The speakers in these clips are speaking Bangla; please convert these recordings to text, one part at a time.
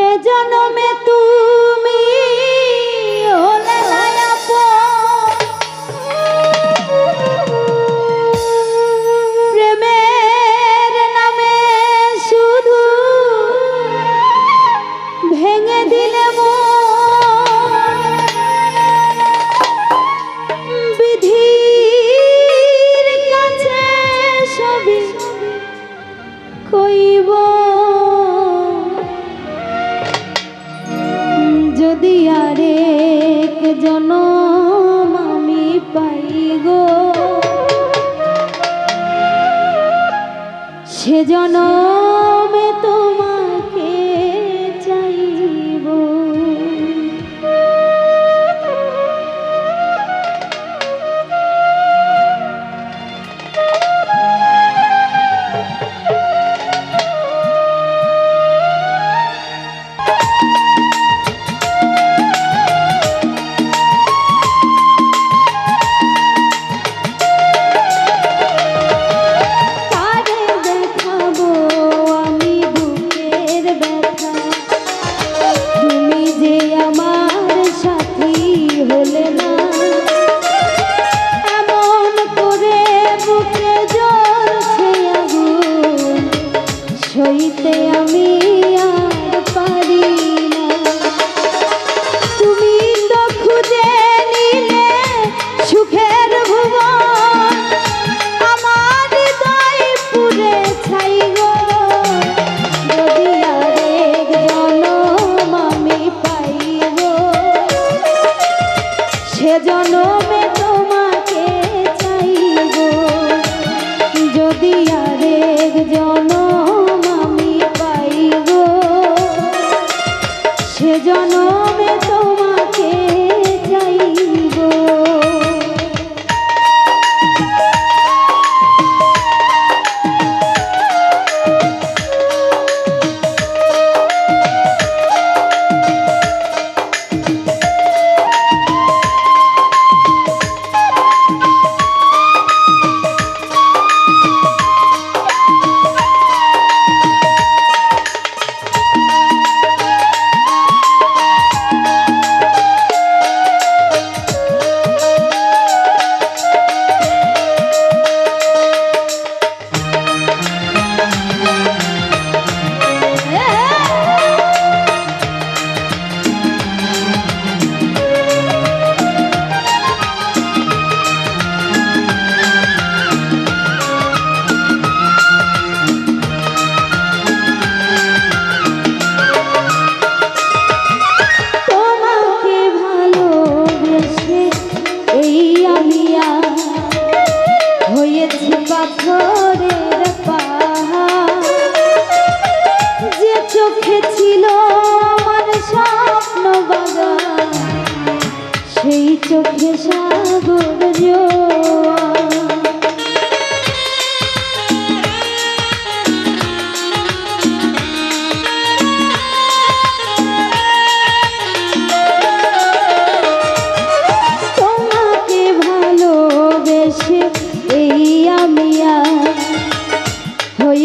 এ জনমে তুমি সে জনমে তো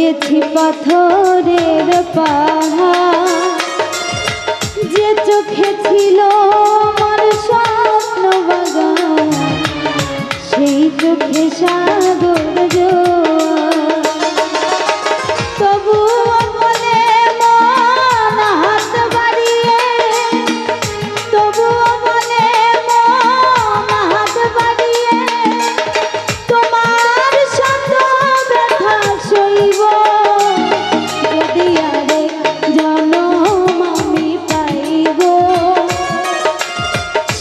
গেছি পাথরের পাহা যে চোখে ছিল আমার স্বপ্ন বাগান সেই চোখে সাগর